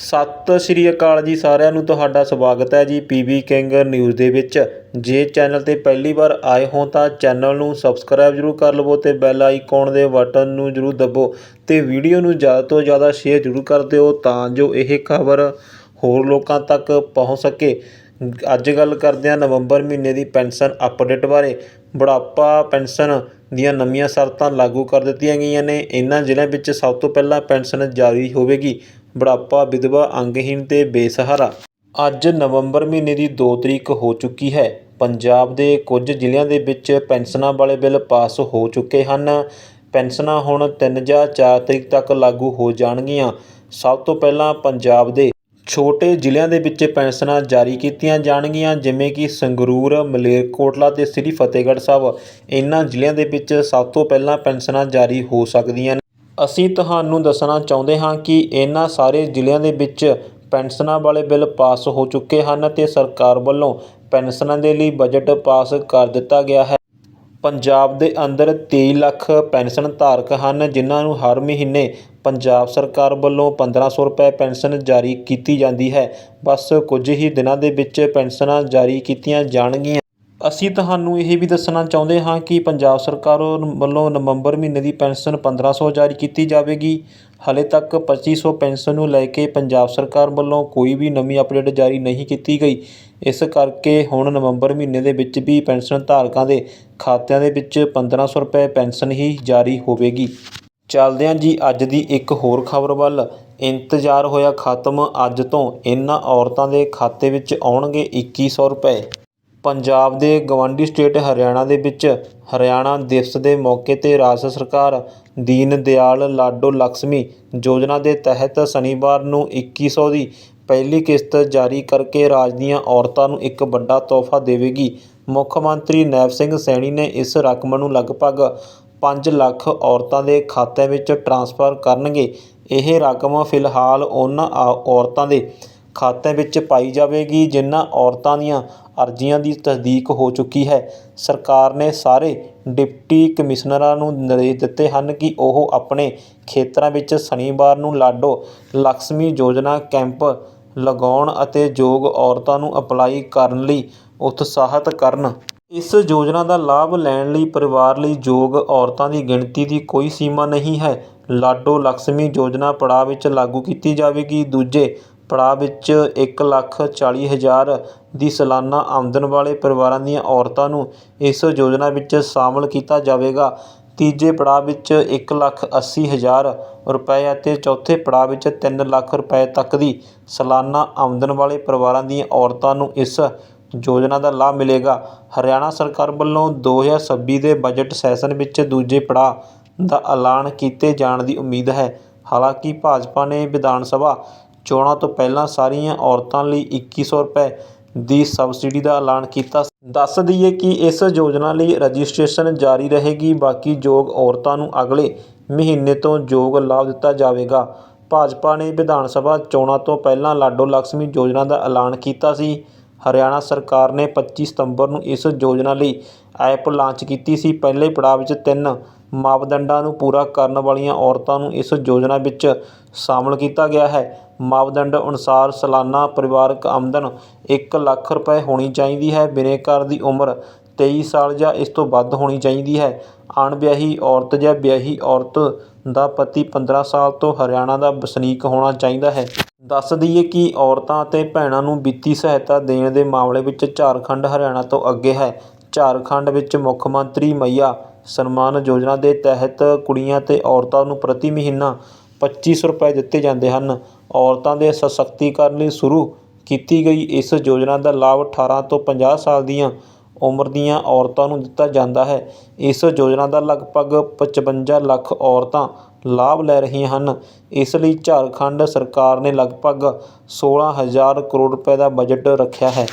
ਸਤਿ ਸ਼੍ਰੀ ਅਕਾਲ ਜੀ ਸਾਰਿਆਂ ਨੂੰ ਤੁਹਾਡਾ ਸਵਾਗਤ ਹੈ ਜੀ ਪੀਬੀ ਕਿੰਗ ਨਿਊਜ਼ ਦੇ ਵਿੱਚ। ਜੇ ਚੈਨਲ ਤੇ ਪਹਿਲੀ ਵਾਰ ਆਏ ਹੋ ਤਾਂ ਚੈਨਲ ਨੂੰ ਸਬਸਕ੍ਰਾਈਬ ਜ਼ਰੂਰ ਕਰ ਲਵੋ ਤੇ ਬੈਲ ਆਈਕਨ ਦੇ ਬਟਨ ਨੂੰ ਜ਼ਰੂਰ ਦਬੋ ਤੇ ਵੀਡੀਓ ਨੂੰ ਜ਼ਿਆਦਾ ਤੋਂ ਜ਼ਿਆਦਾ ਸ਼ੇਅਰ ਜ਼ਰੂਰ ਕਰ ਦਿਓ ਤਾਂ ਜੋ ਇਹ ਖਬਰ ਹੋਰ ਲੋਕਾਂ ਤੱਕ ਪਹੁੰਚ ਸਕੇ। ਅੱਜ ਗੱਲ ਕਰਦੇ ਹਾਂ ਨਵੰਬਰ ਮਹੀਨੇ ਦੀ ਪੈਨਸ਼ਨ ਅਪਡੇਟ ਬਾਰੇ। ਬੁਢਾਪਾ ਪੈਨਸ਼ਨ ਦੀਆਂ ਨਵੀਆਂ ਸ਼ਰਤਾਂ ਲਾਗੂ ਕਰ ਦਿੱਤੀਆਂ ਗਈਆਂ ਨੇ। ਇਹਨਾਂ ਜ਼ਿਲ੍ਹਿਆਂ ਵਿੱਚ ਸਭ ਤੋਂ ਪਹਿਲਾਂ ਪੈਨਸ਼ਨ ਜਾਰੀ ਹੋਵੇਗੀ। ਬੁਢਾਪਾ, ਵਿਧਵਾ, ਅੰਗਹੀਣ ਤੇ ਬੇਸਹਾਰਾ। ਅੱਜ ਨਵੰਬਰ ਮਹੀਨੇ ਦੀ 2 ਤਰੀਕ ਹੋ ਚੁੱਕੀ ਹੈ। ਪੰਜਾਬ ਦੇ ਕੁਝ ਜ਼ਿਲ੍ਹਿਆਂ ਦੇ ਵਿੱਚ ਪੈਨਸ਼ਨਾਂ ਵਾਲੇ ਬਿੱਲ ਪਾਸ ਹੋ ਚੁੱਕੇ ਹਨ। ਪੈਨਸ਼ਨਾਂ ਹੁਣ 3 ਜਾਂ 4 ਤਰੀਕ ਤੱਕ ਲਾਗੂ ਹੋ ਜਾਣਗੀਆਂ। ਸਭ ਤੋਂ ਪਹਿਲਾਂ ਪੰਜਾਬ ਦੇ ਛੋਟੇ ਜ਼ਿਲ੍ਹਿਆਂ ਦੇ ਵਿੱਚ ਪੈਨਸ਼ਨਾਂ ਜਾਰੀ ਕੀਤੀਆਂ ਜਾਣਗੀਆਂ, ਜਿਵੇਂ ਕਿ ਸੰਗਰੂਰ, ਮਲੇਰਕੋਟਲਾ ਤੇ ਸ੍ਰੀ ਫਤਿਹਗੜ੍ਹ ਸਾਹਿਬ। ਇਹਨਾਂ ਜ਼ਿਲ੍ਹਿਆਂ ਦੇ ਵਿੱਚ ਸਭ ਤੋਂ ਪਹਿਲਾਂ ਪੈਨਸ਼ਨਾਂ ਜਾਰੀ ਹੋ ਸਕਦੀਆਂ ਨੇ। ਅਸੀਂ ਤੁਹਾਨੂੰ ਦੱਸਣਾ ਚਾਹੁੰਦੇ ਹਾਂ ਕਿ ਇਹਨਾਂ ਸਾਰੇ ਜ਼ਿਲ੍ਹਿਆਂ ਦੇ ਵਿੱਚ ਪੈਨਸ਼ਨਾਂ ਵਾਲੇ ਬਿੱਲ ਪਾਸ ਹੋ ਚੁੱਕੇ ਹਨ ਅਤੇ ਸਰਕਾਰ ਵੱਲੋਂ ਪੈਨਸ਼ਨਾਂ ਦੇ ਲਈ ਬਜਟ ਪਾਸ ਕਰ ਦਿੱਤਾ ਗਿਆ ਹੈ। ਪੰਜਾਬ ਦੇ ਅੰਦਰ 23 ਲੱਖ ਪੈਨਸ਼ਨ ਧਾਰਕ ਹਨ, ਜਿਨ੍ਹਾਂ ਨੂੰ ਹਰ ਮਹੀਨੇ ਪੰਜਾਬ ਸਰਕਾਰ ਵੱਲੋਂ 1500 ਰੁਪਏ ਪੈਨਸ਼ਨ ਜਾਰੀ ਕੀਤੀ ਜਾਂਦੀ ਹੈ। ਬਸ ਕੁਝ ਹੀ ਦਿਨਾਂ ਦੇ ਵਿੱਚ ਪੈਨਸ਼ਨਾਂ ਜਾਰੀ ਕੀਤੀਆਂ ਜਾਣਗੀਆਂ। ਅਸੀਂ ਤੁਹਾਨੂੰ ਇਹ ਵੀ ਦੱਸਣਾ ਚਾਹੁੰਦੇ ਹਾਂ ਕਿ ਪੰਜਾਬ ਸਰਕਾਰ ਵੱਲੋਂ ਨਵੰਬਰ ਮਹੀਨੇ ਦੀ ਪੈਨਸ਼ਨ 1500 ਜਾਰੀ ਕੀਤੀ ਜਾਵੇਗੀ। ਹਾਲੇ ਤੱਕ ਪੱਚੀ ਸੌ ਪੈਨਸ਼ਨ ਨੂੰ ਲੈ ਕੇ ਪੰਜਾਬ ਸਰਕਾਰ ਵੱਲੋਂ ਕੋਈ ਵੀ ਨਵੀਂ ਅਪਡੇਟ ਜਾਰੀ ਨਹੀਂ ਕੀਤੀ ਗਈ। ਇਸ ਕਰਕੇ ਹੁਣ ਨਵੰਬਰ ਮਹੀਨੇ ਦੇ ਵਿੱਚ ਵੀ ਪੈਨਸ਼ਨ ਧਾਰਕਾਂ ਦੇ ਖਾਤਿਆਂ ਦੇ ਵਿੱਚ 1500 ਰੁਪਏ ਪੈਨਸ਼ਨ ਹੀ ਜਾਰੀ ਹੋਵੇਗੀ। ਚੱਲਦਿਆਂ ਜੀ ਅੱਜ ਦੀ ਇੱਕ ਹੋਰ ਖਬਰ ਵੱਲ। ਇੰਤਜ਼ਾਰ ਹੋਇਆ ਖਤਮ। ਅੱਜ ਤੋਂ ਇਹਨਾਂ ਔਰਤਾਂ ਦੇ ਖਾਤੇ ਵਿੱਚ ਆਉਣਗੇ 2100 ਰੁਪਏ। ਪੰਜਾਬ ਦੇ ਗਵਾਂਢੀ ਸਟੇਟ ਹਰਿਆਣਾ ਦੇ ਵਿੱਚ ਹਰਿਆਣਾ ਦਿਵਸ ਦੇ ਮੌਕੇ ਤੇ ਰਾਜ ਸਰਕਾਰ ਦੀਨ ਦਿਆਲ ਲਾਡੋ ਲਕਸ਼ਮੀ ਯੋਜਨਾ ਦੇ ਤਹਿਤ ਸ਼ਨੀਵਾਰ ਨੂੰ ਇੱਕੀ ਸੌ ਦੀ ਪਹਿਲੀ ਕਿਸ਼ਤ ਜਾਰੀ ਕਰਕੇ ਰਾਜ ਦੀਆਂ ਔਰਤਾਂ ਨੂੰ ਇੱਕ ਵੱਡਾ ਤੋਹਫਾ ਦੇਵੇਗੀ। ਮੁੱਖ ਮੰਤਰੀ ਨੈਬ ਸਿੰਘ ਸੈਣੀ ਨੇ ਇਸ ਰਕਮ ਨੂੰ ਲਗਭਗ ਪੰਜ ਲੱਖ ਔਰਤਾਂ ਦੇ ਖਾਤਿਆਂ ਵਿੱਚ ਟ੍ਰਾਂਸਫਰ ਕਰਨਗੇ। ਇਹ ਰਕਮ ਫਿਲਹਾਲ ਉਹਨਾਂ ਆ- ਔਰਤਾਂ ਦੇ ਖਾਤਿਆਂ ਵਿੱਚ ਪਾਈ ਜਾਵੇਗੀ, ਜਿਨ੍ਹਾਂ ਔਰਤਾਂ ਦੀਆਂ ਅਰਜ਼ੀਆਂ ਦੀ ਤਸਦੀਕ ਹੋ ਚੁੱਕੀ ਹੈ। ਸਰਕਾਰ ਨੇ ਸਾਰੇ ਡਿਪਟੀ ਕਮਿਸ਼ਨਰਾਂ ਨੂੰ ਨਿਰਦੇਸ਼ ਦਿੱਤੇ ਹਨ ਕਿ ਉਹ ਆਪਣੇ ਖੇਤਰਾਂ ਵਿੱਚ ਸ਼ਨੀਵਾਰ ਨੂੰ ਲਾਡੋ ਲਕਸ਼ਮੀ ਯੋਜਨਾ ਕੈਂਪ ਲਗਾਉਣ ਅਤੇ ਯੋਗ ਔਰਤਾਂ ਨੂੰ ਅਪਲਾਈ ਕਰਨ ਲਈ ਉਤਸ਼ਾਹਤ ਕਰਨ। ਇਸ ਯੋਜਨਾ ਦਾ ਲਾਭ ਲੈਣ ਲਈ ਪਰਿਵਾਰ ਲਈ ਯੋਗ ਔਰਤਾਂ ਦੀ ਗਿਣਤੀ ਦੀ ਕੋਈ ਸੀਮਾ ਨਹੀਂ ਹੈ। ਲਾਡੋ ਲਕਸ਼ਮੀ ਯੋਜਨਾ ਪੜਾਅ ਵਿੱਚ ਲਾਗੂ ਕੀਤੀ ਜਾਵੇਗੀ। ਦੂਜੇ ਪੜਾਅ ਵਿੱਚ ਇੱਕ ਲੱਖ ਚਾਲੀ ਹਜ਼ਾਰ ਦੀ ਸਾਲਾਨਾ ਆਮਦਨ ਵਾਲੇ ਪਰਿਵਾਰਾਂ ਦੀਆਂ ਔਰਤਾਂ ਨੂੰ ਇਸ ਯੋਜਨਾ ਵਿੱਚ ਸ਼ਾਮਲ ਕੀਤਾ ਜਾਵੇਗਾ। ਤੀਜੇ ਪੜਾਅ ਵਿੱਚ ਇੱਕ ਲੱਖ ਅੱਸੀ ਹਜ਼ਾਰ ਰੁਪਏ ਅਤੇ ਚੌਥੇ ਪੜਾਅ ਵਿੱਚ ਤਿੰਨ ਲੱਖ ਰੁਪਏ ਤੱਕ ਦੀ ਸਾਲਾਨਾ ਆਮਦਨ ਵਾਲੇ ਪਰਿਵਾਰਾਂ ਦੀਆਂ ਔਰਤਾਂ ਨੂੰ ਇਸ ਯੋਜਨਾ ਦਾ ਲਾਭ ਮਿਲੇਗਾ। ਹਰਿਆਣਾ ਸਰਕਾਰ ਵੱਲੋਂ 2026 ਦੇ ਬਜਟ ਸੈਸ਼ਨ ਵਿੱਚ ਦੂਜੇ ਪੜਾਅ ਦਾ ਐਲਾਨ ਕੀਤੇ ਜਾਣ ਦੀ ਉਮੀਦ ਹੈ। ਹਾਲਾਂਕਿ ਭਾਜਪਾ ਨੇ ਵਿਧਾਨ ਸਭਾ ਚੋਣਾਂ ਤੋਂ ਪਹਿਲਾਂ ਸਾਰੀਆਂ ਔਰਤਾਂ ਲਈ ਇੱਕੀ ਸੌ ਰੁਪਏ ਦੀ ਸਬਸਿਡੀ ਦਾ ਐਲਾਨ ਕੀਤਾ ਦੱਸ ਦਈਏ ਕਿ ਇਸ ਯੋਜਨਾ ਲਈ ਰਜਿਸਟ੍ਰੇਸ਼ਨ ਜਾਰੀ ਰਹੇਗੀ, ਬਾਕੀ ਯੋਗ ਔਰਤਾਂ ਨੂੰ ਅਗਲੇ ਮਹੀਨੇ ਤੋਂ ਯੋਗ ਲਾਭ ਦਿੱਤਾ ਜਾਵੇਗਾ। ਭਾਜਪਾ ਨੇ ਵਿਧਾਨ ਸਭਾ ਚੋਣਾਂ ਤੋਂ ਪਹਿਲਾਂ ਲਾਡੋ ਲਕਸ਼ਮੀ ਯੋਜਨਾ ਦਾ ਐਲਾਨ ਕੀਤਾ ਸੀ। ਹਰਿਆਣਾ ਸਰਕਾਰ ਨੇ 25 ਸਤੰਬਰ ਨੂੰ ਇਸ ਯੋਜਨਾ ਲਈ ਐਪ ਲਾਂਚ ਕੀਤੀ ਸੀ। ਪਹਿਲੇ ਪੜਾਅ ਵਿੱਚ ਤਿੰਨ ਮਾਪਦੰਡਾਂ ਨੂੰ ਪੂਰਾ ਕਰਨ ਵਾਲੀਆਂ ਔਰਤਾਂ ਨੂੰ ਇਸ ਯੋਜਨਾ ਵਿੱਚ ਸ਼ਾਮਲ ਕੀਤਾ ਗਿਆ ਹੈ। ਮਾਪਦੰਡ ਅਨੁਸਾਰ ਸਾਲਾਨਾ ਪਰਿਵਾਰਕ ਆਮਦਨ ਇੱਕ ਲੱਖ ਰੁਪਏ ਹੋਣੀ ਚਾਹੀਦੀ ਹੈ। ਬਿਨੇਕਾਰ ਦੀ ਉਮਰ ਤੇਈ ਸਾਲ ਜਾਂ ਇਸ ਤੋਂ ਵੱਧ ਹੋਣੀ ਚਾਹੀਦੀ ਹੈ। ਅਣਵਿਆਹੀ ਔਰਤ ਜਾਂ ਵਿਆਹੀ ਔਰਤ ਦਾ ਪਤੀ 15 ਸਾਲ ਤੋਂ ਹਰਿਆਣਾ ਦਾ ਵਸਨੀਕ ਹੋਣਾ ਚਾਹੀਦਾ ਹੈ। ਦੱਸ ਦਈਏ ਕਿ ਔਰਤਾਂ ਅਤੇ ਭੈਣਾਂ ਨੂੰ ਵਿੱਤੀ ਸਹਾਇਤਾ ਦੇਣ ਦੇ ਮਾਮਲੇ ਵਿੱਚ ਝਾਰਖੰਡ, ਹਰਿਆਣਾ ਤੋਂ ਅੱਗੇ ਹੈ। ਝਾਰਖੰਡ ਵਿੱਚ ਮੁੱਖ ਮੰਤਰੀ ਮਈਆ ਸਨਮਾਨ ਯੋਜਨਾ ਦੇ ਤਹਿਤ ਕੁੜੀਆਂ ਅਤੇ ਔਰਤਾਂ ਨੂੰ ਪ੍ਰਤੀ ਮਹੀਨਾ ਪੱਚੀ ਸੌ ਰੁਪਏ ਦਿੱਤੇ ਜਾਂਦੇ ਹਨ। ਔਰਤਾਂ ਦੇ ਸਸ਼ਕਤੀਕਰਨ ਲਈ ਸ਼ੁਰੂ ਕੀਤੀ ਗਈ ਇਸ ਯੋਜਨਾ ਦਾ ਲਾਭ 18 ਤੋਂ 50 ਸਾਲ ਦੀਆਂ ਉਮਰ ਦੀਆਂ ਔਰਤਾਂ ਨੂੰ ਦਿੱਤਾ ਜਾਂਦਾ ਹੈ। ਇਸ ਯੋਜਨਾ ਦਾ ਲਗਭਗ 55 ਲੱਖ ਔਰਤਾਂ ਲਾਭ ਲੈ ਰਹੀਆਂ ਹਨ। ਇਸ ਲਈ ਝਾਰਖੰਡ ਸਰਕਾਰ ਨੇ ਲਗਭਗ 16000 ਕਰੋੜ ਰੁਪਏ ਦਾ ਬਜਟ ਰੱਖਿਆ ਹੈ।